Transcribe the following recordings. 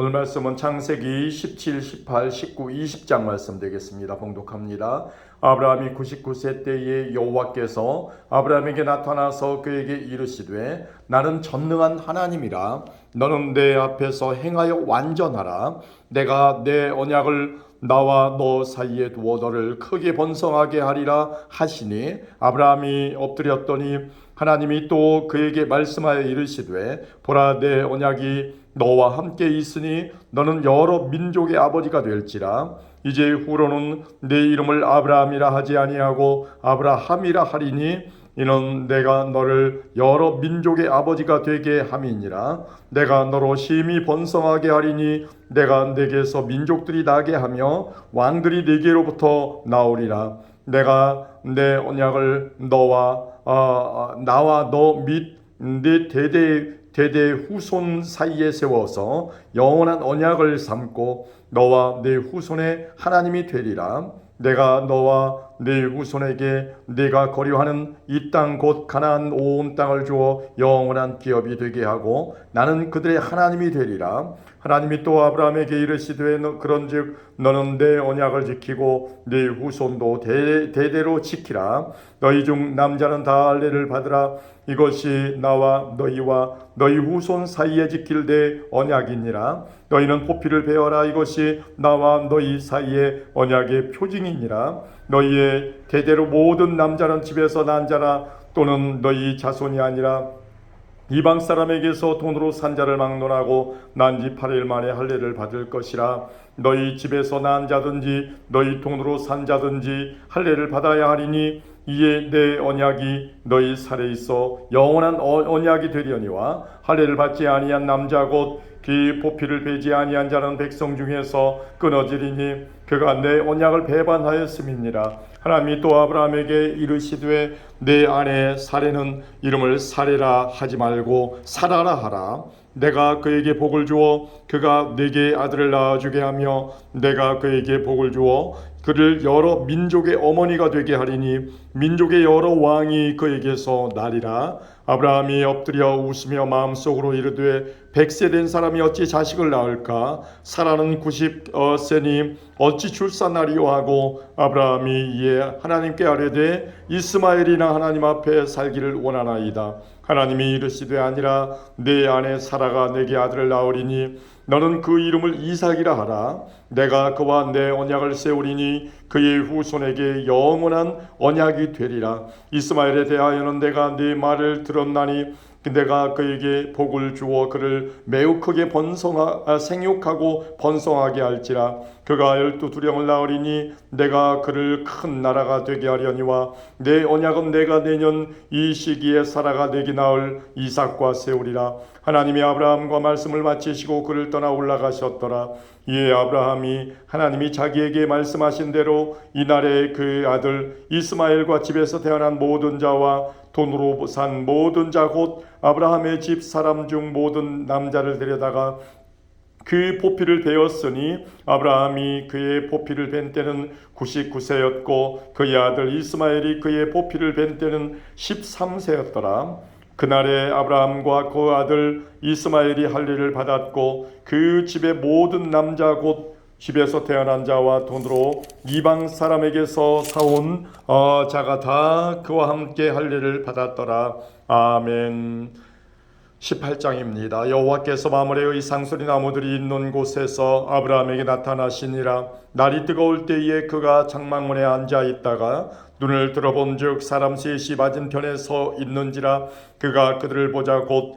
오늘 말씀은 창세기 17, 18, 19, 20장 말씀 되겠습니다. 봉독합니다. 아브라함이 99세 때에 여호와께서 아브라함에게 나타나서 그에게 이르시되 나는 전능한 하나님이라 너는 내 앞에서 행하여 완전하라 내가 내 언약을 나와 너 사이에 두어 너를 크게 번성하게 하리라 하시니 아브라함이 엎드렸더니 하나님이 또 그에게 말씀하여 이르시되 보라 내 언약이 너와 함께 있으니 너는 여러 민족의 아버지가 될지라. 이제 후로는 내 이름을 아브라함이라 하지 아니하고 아브라함이라 하리니 이는 내가 너를 여러 민족의 아버지가 되게 함이니라. 내가 너로 심히 번성하게 하리니 내가 내게서 민족들이 나게 하며 왕들이 내게로부터 나오리라. 내가 내 언약을 너와 아, 나와 너 및 내 대대 대대 후손 사이에 세워서 영원한 언약을 삼고 너와 내 후손의 하나님이 되리라. 내가 너와 네 후손에게 네가 거류하는 이 땅 곧 가나안 온 땅을 주어 영원한 기업이 되게 하고 나는 그들의 하나님이 되리라. 하나님이 또 아브라함에게 이르시되 너 그런즉 너는 내 언약을 지키고 네 후손도 대, 대대로 지키라. 너희 중 남자는 다 할례를 받으라. 이것이 나와 너희와 너희 후손 사이에 지킬 내 언약이니라. 너희는 포피를 베어라. 이것이 나와 너희 사이의 언약의 표징이니라. 너희의 대대로 모든 남자는 집에서 난 자라 또는 너희 자손이 아니라 이방 사람에게서 돈으로 산 자를 막론하고 난 지 8일 만에 할례를 받을 것이라. 너희 집에서 난 자든지 너희 돈으로 산 자든지 할례를 받아야 하리니 이에 내 언약이 너희 살에 있어 영원한 어- 언약이 되려니와 할례를 받지 아니한 남자 곧그 포피를 베지 아니한 자는 백성 중에서 끊어지리니 그가 내 언약을 배반하였음이니라 하나님이 또 아브라함에게 이르시되 내 아내 사례는 이름을 사례라 하지 말고 사라라 하라. 내가 그에게 복을 주어 그가 내게 아들을 낳아주게 하며 내가 그에게 복을 주어 그를 여러 민족의 어머니가 되게 하리니 민족의 여러 왕이 그에게서 나리라 아브라함이 엎드려 웃으며 마음속으로 이르되 백세 된 사람이 어찌 자식을 낳을까? 사라는 90세니 어찌 출산하리요? 하고 아브라함이 이에 하나님께 아뢰되 이스마엘이나 하나님 앞에 살기를 원하나이다. 하나님이 이르시되 아니라 내 아내 사라가 내게 아들을 낳으리니 너는 그 이름을 이삭이라 하라. 내가 그와 내 언약을 세우리니 그의 후손에게 영원한 언약이 되리라. 이스마엘에 대하여는 내가 네 말을 들었나니 내가 그에게 복을 주어 그를 매우 크게 번성하 아, 생육하고 번성하게 할지라 그가 열두 두령을 낳으리니 내가 그를 큰 나라가 되게 하려니와 내 언약은 내가 내년 이 시기에 사라가 내게 낳을 이삭과 세우리라. 하나님이 아브라함과 말씀을 마치시고 그를 떠나 올라가셨더라. 이에 아브라함이 하나님이 자기에게 말씀하신 대로 이날에 그 아들 이스마엘과 집에서 태어난 모든 자와 돈으로 산 모든 자 곧 아브라함의 집 사람 중 모든 남자를 데려다가 그 포피를 베었으니 아브라함이 그의 포피를 벤 때는 99세였고 그의 아들 이스마엘이 그의 포피를 벤 때는 13세였더라. 그날에 아브라함과 그 아들 이스마엘이 할례를 받았고 그 집의 모든 남자 곧 집에서 태어난 자와 돈으로 이방 사람에게서 사온 어, 자가 다 그와 함께 할례를 받았더라. 아멘. 18장입니다. 여호와께서 마므레의 상소리 나무들이 있는 곳에서 아브라함에게 나타나시니라. 날이 뜨거울 때에 그가 장막문에 앉아 있다가 눈을 들어본즉 사람 셋이 맞은편에 서 있는지라 그가 그들을 보자 곧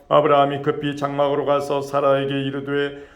아브라함이 급히 장막으로 가서 사라에게 이르되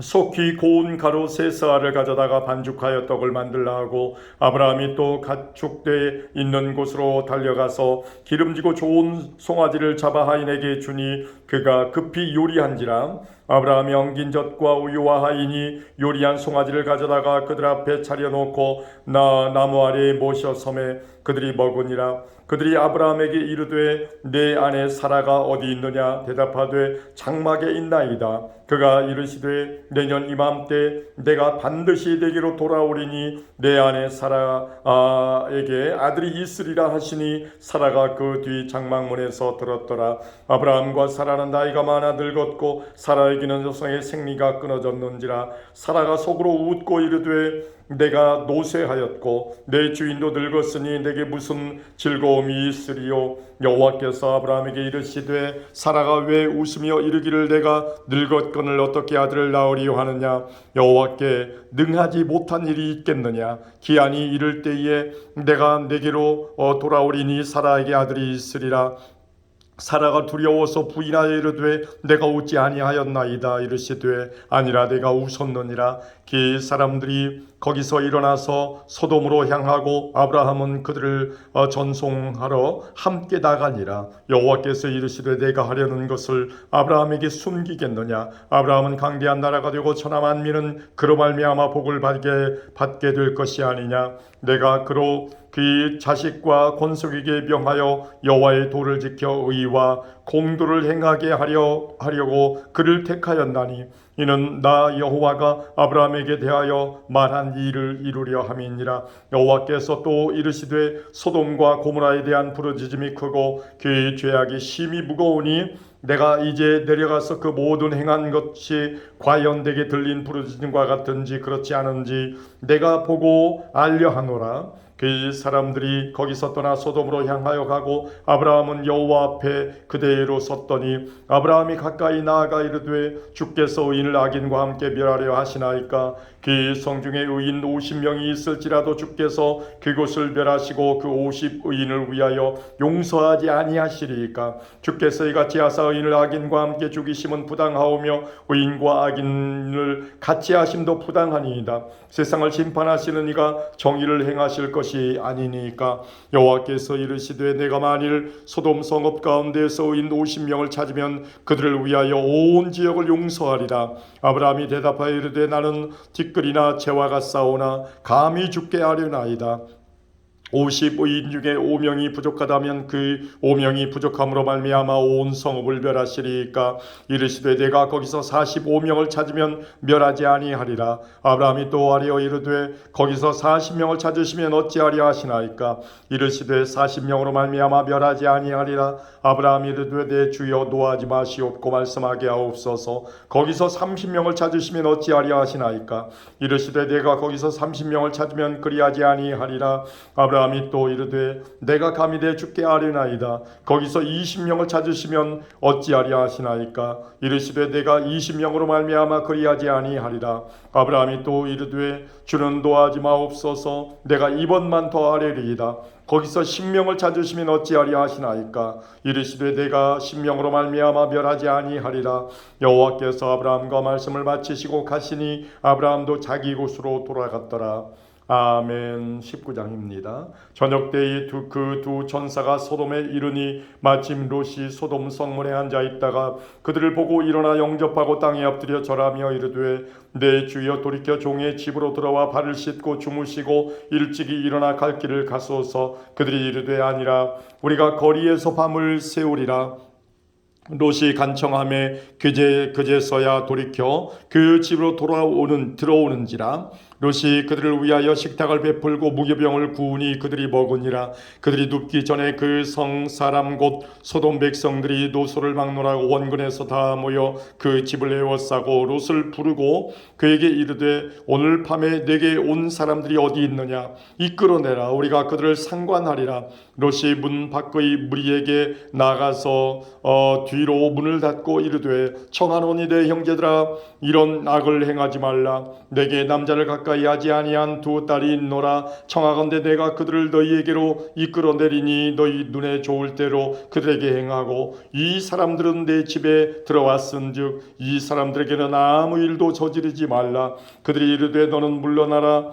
속히 고운 가루 세 스아를 가져다가 반죽하여 떡을 만들라 하고 아브라함이 또 가축대 있는 곳으로 달려가서 기름지고 좋은 송아지를 잡아 하인에게 주니 그가 급히 요리한지라 아브라함이 엉긴 젖과 우유와 하인이 요리한 송아지를 가져다가 그들 앞에 차려놓고 나 나무 아래에 모셔 섬에 그들이 먹으니라. 그들이 아브라함에게 이르되 내 아내 사라가 어디 있느냐? 대답하되 장막에 있나이다. 그가 이르시되 내년 이맘때 내가 반드시 내게로 돌아오리니 내 아내 사라에게 아들이 있으리라 하시니 사라가 그 뒤 장막문에서 들었더라. 아브라함과 사라는 나이가 많아 늙었고 사라에게 는 여성의 생리가 끊어졌는지라 사라가 속으로 웃고 이르되 내가 노쇠하였고 내 주인도 늙었으니 내게 무슨 즐거움이 있으리요? 여호와께서 아브라함에게 이르시되 사라가 왜 웃으며 이르기를 내가 늙었거늘 어떻게 아들을 낳으리요 하느냐? 여호와께 능하지 못한 일이 있겠느냐? 기한이 이를 때에 내가 내게로 어, 돌아오리니 사라에게 아들이 있으리라 사라가 두려워서 부인하여 이르되 내가 웃지 아니하였나이다 이르시되 아니라 내가 웃었느니라. 그 사람들이 거기서 일어나서 소돔으로 향하고 아브라함은 그들을 어, 전송하러 함께 나가니라. 여호와께서 이르시되 내가 하려는 것을 아브라함에게 숨기겠느냐? 아브라함은 강대한 나라가 되고 천하 만민은 그로 말미암아 복을 받게 받게 될 것이 아니냐? 내가 그로 그 자식과 권속에게 명하여 여호와의 도를 지켜 의와 공도를 행하게 하려 하려고 그를 택하였나니 이는 나 여호와가 아브라함에게 대하여 말한 일을 이루려 함이니라. 여호와께서 또 이르시되 소돔과 고모라에 대한 부르짖음이 크고 그의 죄악이 심히 무거우니 내가 이제 내려가서 그 모든 행한 것이 과연 내게 들린 부르짖음과 같은지 그렇지 않은지 내가 보고 알려 하노라 그 사람들이 거기서 떠나 소돔으로 향하여 가고 아브라함은 여호와 앞에 그대로 섰더니 아브라함이 가까이 나아가 이르되 주께서 의인을 악인과 함께 멸하려 하시나이까 그 성중에 의인 50명이 있을지라도 주께서 그곳을 멸하시고 그 50 의인을 위하여 용서하지 아니하시리이까? 주께서 이같이 하사 의인을 악인과 함께 죽이심은 부당하오며 의인과 악인을 같이 하심도 부당하니이다. 세상을 심판하시는 이가 정의를 행하실 것이 아니니까? 여호와께서 이르시되 내가 만일 소돔 성읍 가운데에서 의인 50명을 찾으면 그들을 위하여 온 지역을 용서하리라. 아브라함이 대답하여 이르되 나는 뒷 글이나 재화가 싸우나 감히 죽게 하려나이다 50의인 중에 5명이 부족하다면 그 5명이 부족함으로 말미암아 온 성읍을 멸하시리까. 이르시되 내가 거기서 45명을 찾으면 멸하지 아니하리라. 아브라함이 또 아뢰어 이르되 거기서 40명을 찾으시면 어찌하려 하시나이까. 이르시되 40명으로 말미암아 멸하지 아니하리라. 아브라함이 이르되 내 주여 노하지 마시옵고 말씀하게 하옵소서. 거기서 30명을 찾으시면 어찌하려 하시나이까. 이르시되 내가 거기서 30명을 찾으면 그리하지 아니하리라. 아브라함 아브라함이 또 이르되 내가 감히 내 주께 아뢰나이다. 거기서 20명을 찾으시면 어찌하리 하시나이까? 이르시되 내가 20명으로 말미암아 그리하지 아니하리라. 아브라함이 또 이르되 주는 도하지 마옵소서. 내가 이번만 더 아뢰리이다. 거기서 10명을 찾으시면 어찌하리 하시나이까? 이르시되 내가 10명으로 말미암아 멸하지 아니하리라. 여호와께서 아브라함과 말씀을 마치시고 가시니 아브라함도 자기 곳으로 돌아갔더라 아멘. 19장입니다. 저녁 때에 그두 천사가 소돔에 이르니 마침 롯이 소돔 성문에 앉아 있다가 그들을 보고 일어나 영접하고 땅에 엎드려 절하며 이르되 내 주여 돌이켜 종의 집으로 들어와 발을 씻고 주무시고 일찍이 일어나 갈 길을 가소서. 그들이 이르되 아니라 우리가 거리에서 밤을 세우리라. 롯이 간청함에 그제 그제서야 돌이켜 그 집으로 돌아오는 들어오는지라 롯이 그들을 위하여 식탁을 베풀고 무교병을 구우니 그들이 먹으니라. 그들이 눕기 전에 그 성 사람 곧 소돔 백성들이 노소를 막노라고 원근에서 다 모여 그 집을 에워싸고 롯을 부르고 그에게 이르되 오늘 밤에 내게 온 사람들이 어디 있느냐? 이끌어내라. 우리가 그들을 상관하리라. 롯이 문 밖의 무리에게 나가서 어, 뒤로 문을 닫고 이르되 청하노니 내 형제들아 이런 악을 행하지 말라. 내게 남자를 가까이 하지 아니한 두 딸이 있노라. 청하건대 내가 그들을 너희에게로 이끌어 내리니 너희 눈에 좋을 대로 그들에게 행하고 이 사람들은 내 집에 들어왔은즉 이 사람들에게는 아무 일도 저지르지 말라. 그들이 이르되 너는 물러나라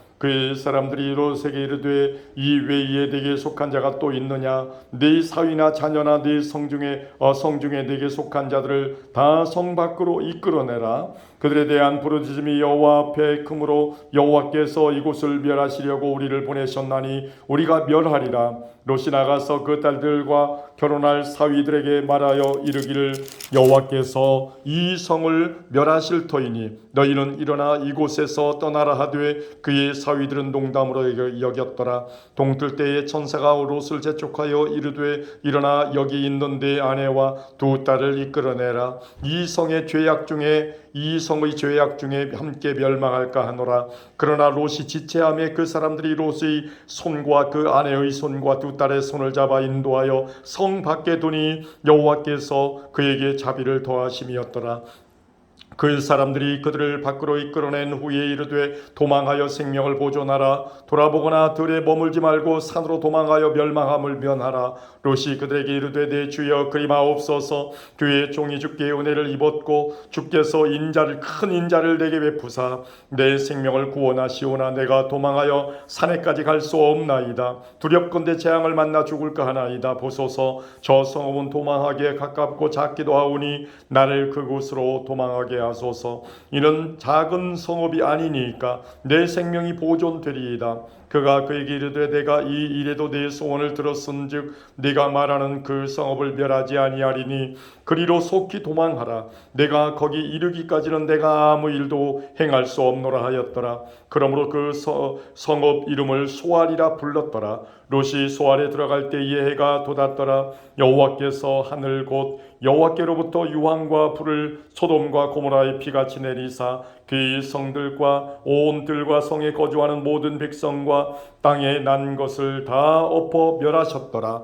그 사람들이 롯에게 이르되 이 외에 내게 속한 자가 또 있느냐? 네 사위나 자녀나 네 성중에 어, 성중에 내게 속한 자들을 다 성 밖으로 이끌어내라. 그들에 대한 부르짖음이 여호와 앞에 크므로 여호와께서 이곳을 멸하시려고 우리를 보내셨나니 우리가 멸하리라 롯이 나가서 그 딸들과 결혼할 사위들에게 말하여 이르기를 여호와께서 이 성을 멸하실 터이니 너희는 일어나 이곳에서 떠나라 하되 그의 사위들은 농담으로 여겼더라. 동틀 때에 천사가 롯을 재촉하여 이르되 일어나 여기 있는 내 아내와 두 딸을 이끌어내라. 이 성의 죄악 중에 이 성의 죄악 중에 함께 멸망할까 하노라. 그러나 롯이 지체함에 그 사람들이 롯의 손과 그 아내의 손과 두 딸의 손을 잡아 인도하여 성 밖에 두니 여호와께서 그에게 자비를 더하심이었더라 그 사람들이 그들을 밖으로 이끌어낸 후에 이르되 도망하여 생명을 보존하라. 돌아보거나 들에 머물지 말고 산으로 도망하여 멸망함을 면하라. 롯이 그들에게 이르되 내 주여 그리마옵소서. 주의 종이 주께 은혜를 입었고 주께서 인자를 큰 인자를 내게 베푸사 내 생명을 구원하시오나 내가 도망하여 산에까지 갈 수 없나이다. 두렵건대 재앙을 만나 죽을까 하나이다. 보소서 저 성읍은 도망하기에 가깝고 작기도 하오니 나를 그곳으로 도망하게 하소서. 이는 작은 성읍이 아니니까 내 생명이 보존되리이다 그가 그에게 이르되 내가 이 일에도 내 소원을 들었은즉 네가 말하는 그 성읍을 멸하지 아니하리니 그리로 속히 도망하라. 내가 거기 이르기까지는 내가 아무 일도 행할 수 없노라 하였더라. 그러므로 그 서, 성읍 이름을 소알이라 불렀더라. 롯이 소알에 들어갈 때에 해가 돋았더라. 여호와께서 하늘 곧 여호와께로부터 유황과 불을 소돔과 고모라의 피같이 내리사 그 성들과 온 들과 성에 거주하는 모든 백성과 땅에 난 것을 다 엎어 멸하셨더라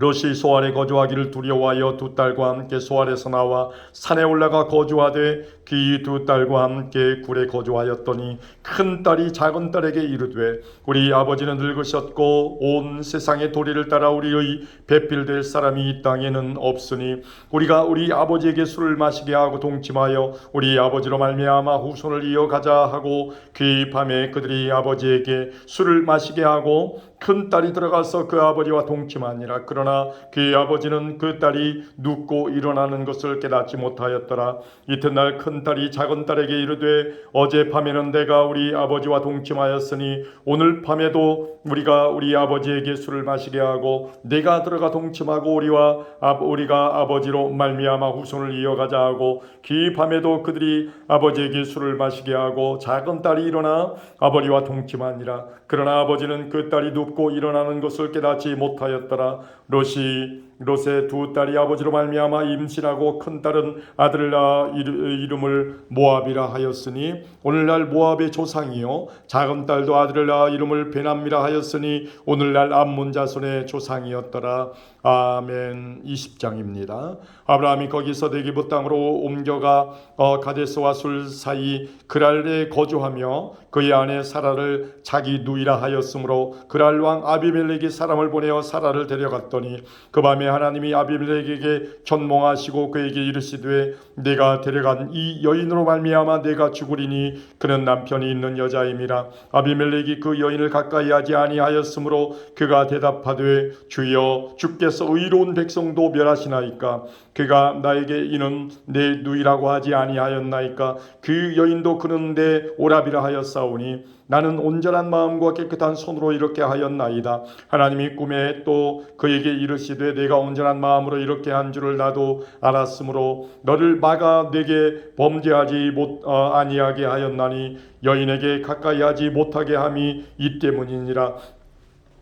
롯이 소알에 거주하기를 두려워하여 두 딸과 함께 소알에서 나와 산에 올라가 거주하되 그두 딸과 함께 굴에 거주하였더니 큰 딸이 작은 딸에게 이르되 우리 아버지는 늙으셨고 온 세상의 도리를 따라 우리의 배필될 사람이 이 땅에는 없으니 우리가 우리 아버지에게 술을 마시게 하고 동침하여 우리 아버지로 말미암아 후손을 이어가자 하고 그 밤에 그들이 아버지에게 술을 마시게 하고 큰 딸이 들어가서 그 아버지와 동침하니라. 그러나 그 아버지는 그 딸이 눕고 일어나는 것을 깨닫지 못하였더라. 이튿날 큰 딸이 작은 딸에게 이르되 어제 밤에는 내가 우리 아버지와 동침하였으니 오늘 밤에도 우리가 우리 아버지에게 술을 마시게 하고 내가 들어가 동침하고 우리와 아, 우리가 아버지로 말미암아 후손을 이어가자 하고 그 밤에도 그들이 아버지에게 술을 마시게 하고 작은 딸이 일어나 아버지와 동침하니라 그러나 아버지는 그 딸이 눕고 일어나는 것을 깨닫지 못하였더라. 롯이 롯의 두 딸이 아버지로 말미암아 임신하고 큰 딸은 아들을 낳아 이름을 모압이라 하였으니 오늘날 모압의 조상이요. 작은 딸도 아들을 낳아 이름을 베남이라 하였으니 오늘날 암몬 자손의 조상이었더라. 아멘. 20장입니다. 아브라함이 거기서 대기부 땅으로 옮겨가 어, 가데스와 술 사이 그랄에 거주하며 그의 아내 사라를 자기 누 이라 하였으므로 그랄 왕 아비멜렉이 사람을 보내어 사라를 데려갔더니 그 밤에 하나님이 아비멜렉에게 견몽하시고 그에게 이르시되 내가 데려간 이 여인으로 말미암아 내가 죽으리니 그는 남편이 있는 여자임이라. 아비멜렉이 그 여인을 가까이 하지 아니하였으므로 그가 대답하되 주여 주께서 의로운 백성도 멸하시나이까? 그가 나에게 이는 내 누이라고 하지 아니하였나이까? 그 여인도 그는 내 오랍이라 하였사오니 나는 온전한 마음과 깨끗한 손으로 이렇게 하였나이다. 하나님이 꿈에 또 그에게 이르시되 내가 온전한 마음으로 이렇게 한 줄을 나도 알았으므로 너를 막아 내게 범죄하지 못 어, 아니하게 하였나니 여인에게 가까이 하지 못하게 함이 이 때문이니라.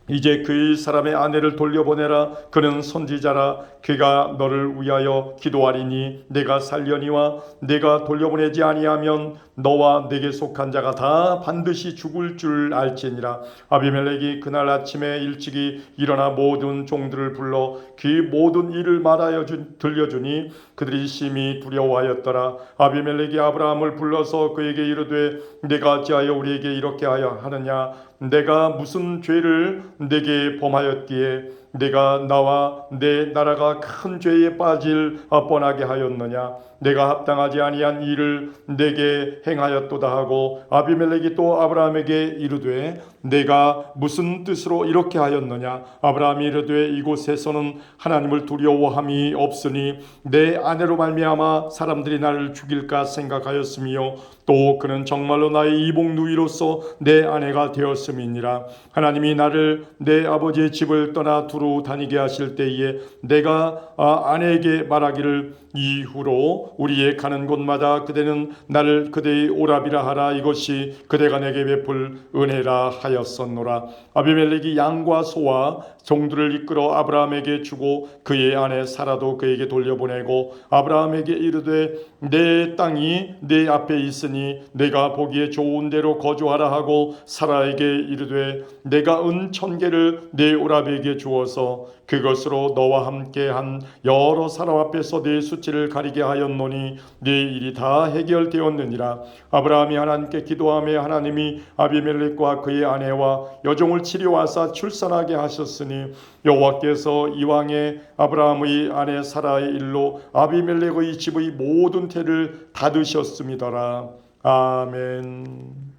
이제 그의 사람의 아내를 돌려보내라. 그는 선지자라. 그가 너를 위하여 기도하리니 내가 살려니와 내가 돌려보내지 아니하면 너와 내게 속한 자가 다 반드시 죽을 줄 알지니라. 아비멜렉이 그날 아침에 일찍이 일어나 모든 종들을 불러 그 모든 일을 말하여 주, 들려주니 그들이 심히 두려워하였더라. 아비멜렉이 아브라함을 불러서 그에게 이르되 내가 어찌하여 우리에게 이렇게 하여 하느냐? 내가 무슨 죄를 내게 범하였기에 내가 나와 내 나라가 큰 죄에 빠질 뻔하게 하였느냐? 내가 합당하지 아니한 일을 내게 행하였도다 하고 아비멜렉이 또 아브라함에게 이르되 내가 무슨 뜻으로 이렇게 하였느냐? 아브라함이 이르되 이곳에서는 하나님을 두려워함이 없으니 내 아내로 말미암아 사람들이 나를 죽일까 생각하였으며 또 그는 정말로 나의 이복 누이로서 내 아내가 되었음이니라. 하나님이 나를 내 아버지의 집을 떠나 두루 다니게 하실 때에 내가 아, 아내에게 말하기를 이후로 우리의 가는 곳마다 그대는 나를 그대의 오랍이라 하라. 이것이 그대가 내게 베풀 은혜라 하였었노라. 아비멜렉이 양과 소와 종들을 이끌어 아브라함에게 주고 그의 아내 사라도 그에게 돌려보내고 아브라함에게 이르되 내 땅이 내 앞에 있으니 내가 보기에 좋은 대로 거주하라 하고 사라에게 이르되 내가 은 천 개를 내 오랍에게 주어서 그것으로 너와 함께 한 여러 사람 앞에서 내 수치를 가리게 하였노니 네 일이 다 해결되었느니라 아브라함이 하나님께 기도하며 하나님이 아비멜렉과 그의 아내와 여종을 치료하사 출산하게 하셨으니 여호와께서 이왕에 아브라함의 아내 사라의 일로 아비멜렉의 집의 모든 태를 닫으셨음이더라 아멘.